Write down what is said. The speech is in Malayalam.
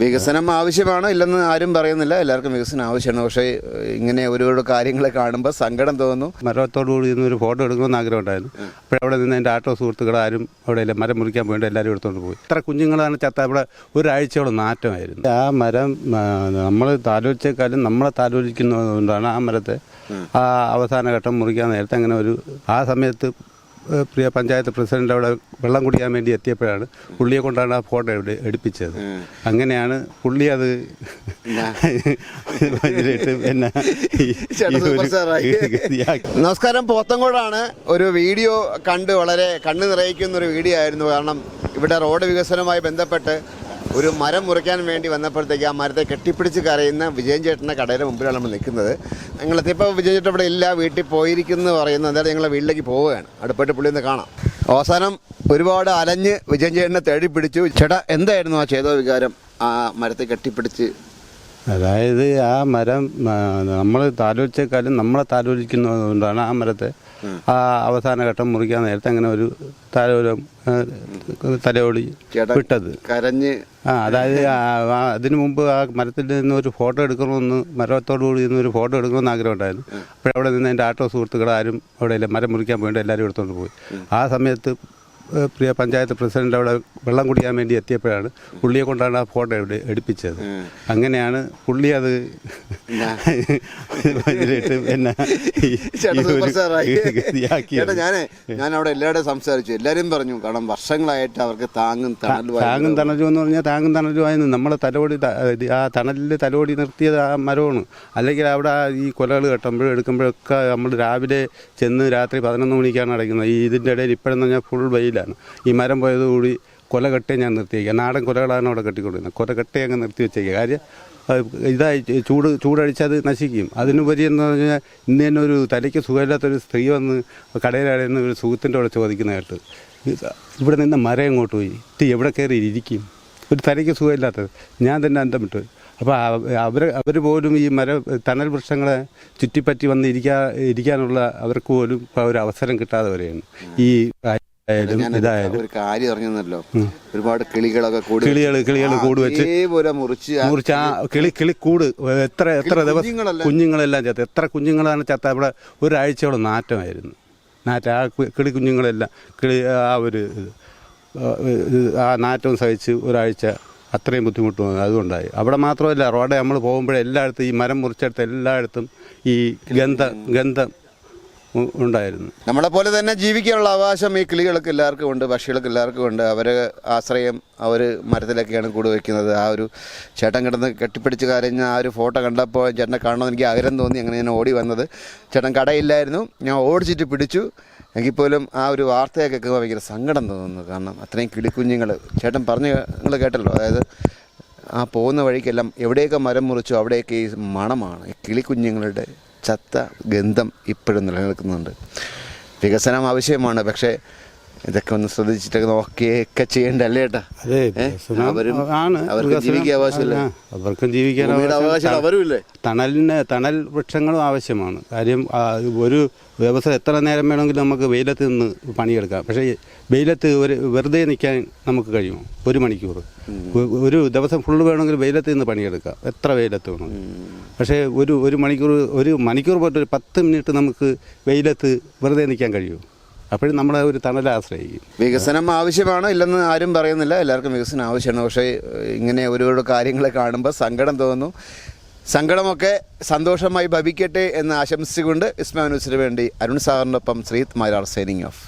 വികസനം ആവശ്യമാണ് ഇല്ലെന്ന് ആരും പറയുന്നില്ല. എല്ലാവർക്കും വികസനം ആവശ്യമാണ്. പക്ഷേ ഇങ്ങനെ ഒരുപാട് കാര്യങ്ങൾ കാണുമ്പോൾ സങ്കടം തോന്നുന്നു. മരത്തോടു കൂടി ഒരു ഫോട്ടോ എടുക്കണമെന്ന് ആഗ്രഹം ഉണ്ടായിരുന്നു അപ്പോഴവിടെ നിന്ന് എന്റെ ആട്ടോ സുഹൃത്തുക്കൾ ആരും അവിടെ ഇല്ല. മരം മുറിക്കാൻ പോയിട്ട് എല്ലാവരും എടുത്തുകൊണ്ട് പോയി. ഇത്ര കുഞ്ഞുങ്ങളാണ് ചത്ത. അവിടെ ഒരാഴ്ചയോളം നാറ്റമായിരുന്നു. ആ മരം നമ്മൾ താലോചിച്ചേക്കാളും നമ്മളെ താലോചിക്കുന്നതുകൊണ്ടാണ് ആ മരത്തെ ആ അവസാന ഘട്ടം മുറിക്കാൻ നേരത്തെ അങ്ങനെ ഒരു ആ സമയത്ത് പ്രിയ പഞ്ചായത്ത് പ്രസിഡന്റ് അവിടെ വെള്ളം കുടിക്കാൻ വേണ്ടി എത്തിയപ്പോഴാണ് പുള്ളിയെ കൊണ്ടാണ് ആ ഫോട്ടോ എവിടെ എടുപ്പിച്ചത്. അങ്ങനെയാണ് പുള്ളി അത്. നമസ്കാരം. പോത്തങ്കോടാണ് ഒരു വീഡിയോ കണ്ട് വളരെ കണ്ണു നിറയിക്കുന്ന ഒരു വീഡിയോ ആയിരുന്നു. കാരണം ഇവിടെ റോഡ് വികസനവുമായി ബന്ധപ്പെട്ട് ഒരു മരം മുറിക്കാൻ വേണ്ടി വന്നപ്പോഴത്തേക്ക് ആ മരത്തെ കെട്ടിപ്പിടിച്ച് കരയുന്ന വിജയൻ ചേട്ടന്റെ കടയുടെ മുമ്പിലാണ് നമ്മൾ നിൽക്കുന്നത്. ഞങ്ങളെത്തിയപ്പോൾ വിജയൻ ചേട്ടൻ ഇവിടെ ഇല്ല വീട്ടിൽ പോയിരിക്കുന്നു എന്ന് പറയുന്നത് എന്തായാലും ഞങ്ങൾ വീട്ടിലേക്ക് പോവുകയാണ്. അടുപ്പായിട്ട് പുള്ളി ഒന്ന് കാണാം. അവസാനം ഒരുപാട് അലഞ്ഞ് വിജയൻ ചേട്ടനെ തേടി പിടിച്ചു. ചേട്ടാ എന്തായിരുന്നു ആ ചേതോ വികാരം? ആ മരത്തെ കെട്ടിപ്പിടിച്ച് അതായത് ആ മരം നമ്മൾ താലോലിച്ചേക്കാളും നമ്മളെ താലോലിക്കുന്നതുകൊണ്ടാണ് ആ മരത്തെ ആ അവസാന ഘട്ടം മുറിക്കാൻ നേരത്തെ അങ്ങനെ ഒരു താലോലം തലയോടി വിട്ടത്. കരഞ്ഞ് ആ അതായത് അതിനു മുമ്പ് ആ മരത്തിൽ നിന്ന് ഒരു ഫോട്ടോ എടുക്കണമെന്ന് മരത്തോടു കൂടി നിന്ന് ഒരു ഫോട്ടോ എടുക്കണമെന്ന് ആഗ്രഹം ഉണ്ടായിരുന്നു അപ്പോഴവിടെ നിന്ന് എന്റെ ആട്ടോ സുഹൃത്തുക്കൾ ആരും അവിടെയല്ല മരം മുറിക്കാൻ പോയിട്ട് എല്ലാവരും എടുത്തുകൊണ്ട് പോയി. ആ സമയത്ത് പ്രിയ പഞ്ചായത്ത് പ്രസിഡന്റ് അവിടെ വെള്ളം കുടിക്കാൻ വേണ്ടി എത്തിയപ്പോഴാണ് പുള്ളിയെ കൊണ്ടാണ് ആ ഫോട്ടോ എവിടെ എടുപ്പിച്ചത്. അങ്ങനെയാണ് പുള്ളി അത് ഞാൻ അവിടെ എല്ലാവരും സംസാരിച്ചു. എല്ലാവരും പറഞ്ഞു കാരണം വർഷങ്ങളായിട്ട് അവർക്ക് താങ്ങും താങ്ങും തണലും എന്ന് പറഞ്ഞാൽ താങ്ങും തണലുമായിരുന്നു നമ്മളെ തലോടി ആ തണലിൽ തലോടി നിർത്തിയത് ആ മരമാണ്. അല്ലെങ്കിൽ അവിടെ ഈ കൊലകൾ കെട്ടുമ്പോഴും എടുക്കുമ്പോഴൊക്കെ നമ്മൾ രാവിലെ ചെന്ന് രാത്രി പതിനൊന്ന് മണിക്കാണ് അടയ്ക്കുന്നത്. ഈ ഇതിന്റെ ഇടയിൽ ഇപ്പോഴെന്ന് പറഞ്ഞാൽ ഫുൾ വെയിലാണ് ഈ മരം പോയതോടുകൂടി കൊല കെട്ടേ ഞാൻ നിർത്തിയേക്കുക. നാടൻ കൊലകളാണ് അവിടെ കെട്ടിക്കൊണ്ടിരുന്നത്. കൊല കെട്ടേ അങ്ങ് നിർത്തി വെച്ചേക്കുക. കാര്യം ഇതായി ചൂട് ചൂടടിച്ച് അത് നശിക്കും. അതിനുപരി എന്ന് പറഞ്ഞാൽ ഇന്ന് തന്നെ ഒരു തലയ്ക്ക് സുഖമില്ലാത്തൊരു സ്ത്രീ വന്ന് കടയിലാടെ നിന്ന് ഒരു സുഖത്തിന്റെ അവിടെ ചോദിക്കുന്ന കേട്ട് ഇവിടെ നിന്ന് മരം എങ്ങോട്ട് പോയി? ഇത് എവിടെ കയറി ഇരിക്കും? ഒരു തലയ്ക്ക് സുഖമില്ലാത്തത്. ഞാൻ തന്നെ അന്തം വിട്ടു. അപ്പോൾ അവർ അവർ പോലും ഈ മര തണൽ വൃക്ഷങ്ങളെ ചുറ്റിപ്പറ്റി വന്ന് ഇരിക്കാ ഇരിക്കാനുള്ള അവർക്ക് പോലും ഒരു അവസരം കിട്ടാതെ വരെയാണ് ഈ ഇതായാലും ഒരു കാര്യം അറിഞ്ഞല്ലോ ഒരുപാട് കിളികളൊക്കെ കൂടി കിളികൾ കിളികൾ കൂട് വെച്ച് മുറിച്ച് ആ മുറിച്ച് ആ കിളി കിളി കൂട് എത്ര എത്ര ദിവസം കുഞ്ഞുങ്ങളെല്ലാം- ചത്ത എത്ര കുഞ്ഞുങ്ങളാണ് ചത്ത? അവിടെ ഒരാഴ്ചയോളം നാറ്റമായിരുന്നു. നാറ്റം ആ കിളി കുഞ്ഞുങ്ങളെല്ലാം കിളി ആ ഒരു ആ, നാറ്റം നാറ്റവും സഹിച്ച് ഒരാഴ്ച അത്രയും ബുദ്ധിമുട്ട് വന്നു. അതുകൊണ്ടായി. അവിടെ മാത്രമല്ല റോഡ് നമ്മൾ പോകുമ്പോഴേ എല്ലായിടത്തും ഈ മരം മുറിച്ചെടുത്ത് എല്ലായിടത്തും ഈ ഗന്ധം ഗന്ധം ഉണ്ടായിരുന്നു. നമ്മളെ പോലെ തന്നെ ജീവിക്കാനുള്ള അവകാശം ഈ കിളികൾക്ക് എല്ലാവർക്കും ഉണ്ട് പക്ഷികൾക്ക് എല്ലാവർക്കും ഉണ്ട്. അവർ ആശ്രയം അവർ മരത്തിലൊക്കെയാണ് കൂട് വയ്ക്കുന്നത് ആ ഒരു ചേട്ടൻ കിടന്ന് കെട്ടിപ്പിടിച്ച് കരഞ്ഞ ആ ഒരു ഫോട്ടോ കണ്ടപ്പോൾ ചേട്ടനെ കാണണമെന്ന് എനിക്ക് ആഗ്രഹം തോന്നി. അങ്ങനെ ഞാൻ ഓടി വന്നത്. ചേട്ടൻ കടയില്ലായിരുന്നു. ഞാൻ ഓടിച്ചിട്ട് പിടിച്ചു. എങ്കിൽ പോലും ആ ഒരു വാർത്തയൊക്കെ കേൾക്കുമ്പോൾ ഭയങ്കര സങ്കടം തോന്നുന്നു. കാരണം അത്രയും കിളിക്കുഞ്ഞുങ്ങൾ ചേട്ടൻ പറഞ്ഞ് നിങ്ങൾ കേട്ടല്ലോ. അതായത് ആ പോകുന്ന വഴിക്കെല്ലാം എവിടെയൊക്കെ മരം മുറിച്ചോ അവിടെയൊക്കെ ഈ മണമാണ്. കിളിക്കുഞ്ഞുങ്ങളുടെ ചത്ത ഗന്ധം ഇപ്പോഴും നിലനിൽക്കുന്നുണ്ട്. വികസനം ആവശ്യമാണ്. പക്ഷേ ഇതൊക്കെ ഒന്ന് ശ്രദ്ധിച്ചിട്ട് നോക്കിയൊക്കെ ചെയ്യണ്ടല്ലേ ഏട്ടാ? അവരും അവർക്ക് ജീവിക്കാൻ അവർക്കും ജീവിക്കാൻ അവകാശം അവകാശം തണലിന് തണൽ വൃക്ഷങ്ങളും ആവശ്യമാണ്. കാര്യം ഒരു വ്യവസായം എത്ര നേരം വേണമെങ്കിലും നമുക്ക് വെയിലത്ത് നിന്ന് പണിയെടുക്കാം. പക്ഷേ വെയിലത്ത് ഒരു വെറുതെ നിൽക്കാൻ നമുക്ക് കഴിയുമോ? ഒരു മണിക്കൂർ ഒരു ദിവസം ഫുള്ള് വേണമെങ്കിൽ വെയിലത്ത് നിന്ന് പണിയെടുക്കാം. എത്ര വെയിലത്ത് വേണം പക്ഷേ ഒരു ഒരു മണിക്കൂർ ഒരു മണിക്കൂർ പോയിട്ട് ഒരു പത്ത് മിനിറ്റ് നമുക്ക് വെയിലത്ത് വെറുതെ നിൽക്കാൻ കഴിയുമോ അപ്പോഴും നമ്മളെ ഒരു തണലെ ആശ്രയിക്കും. വികസനം ആവശ്യമാണ് ഇല്ലെന്ന് ആരും പറയുന്നില്ല. എല്ലാവർക്കും വികസനം ആവശ്യമാണ്. പക്ഷേ ഇങ്ങനെ ഒരുപാട് കാര്യങ്ങൾ കാണുമ്പോൾ സങ്കടം തോന്നുന്നു. സങ്കടമൊക്കെ സന്തോഷമായി ഭവിക്കട്ടെ എന്ന് ആശംസിച്ചുകൊണ്ട് ഇസ്മാ ന്യൂസിന് വേണ്ടി അരുൺ സാറിനൊപ്പം ശ്രീത് മാരാർ സൈനിങ് ഓഫ്.